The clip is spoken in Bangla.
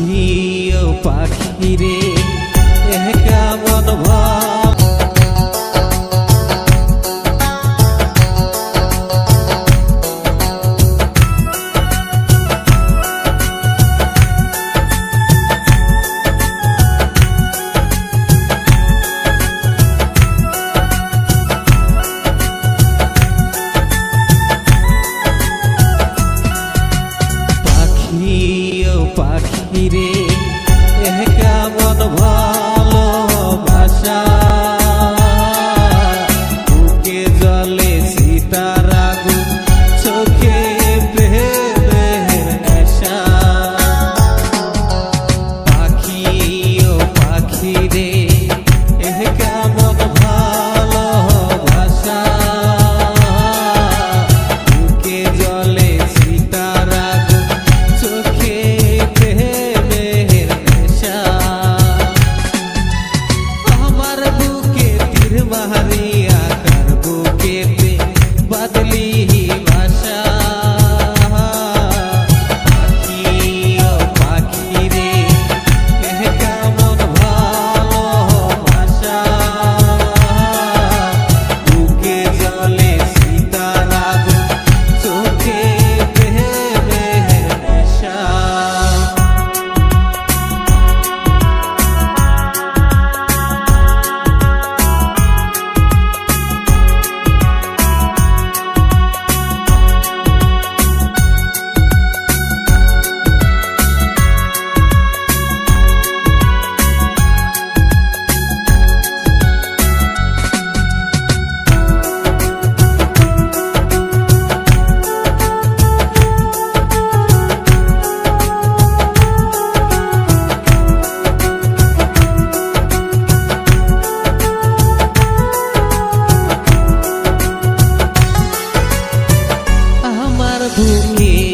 পাখি ও পাখি রে কেমন ভাব পাখি ও 你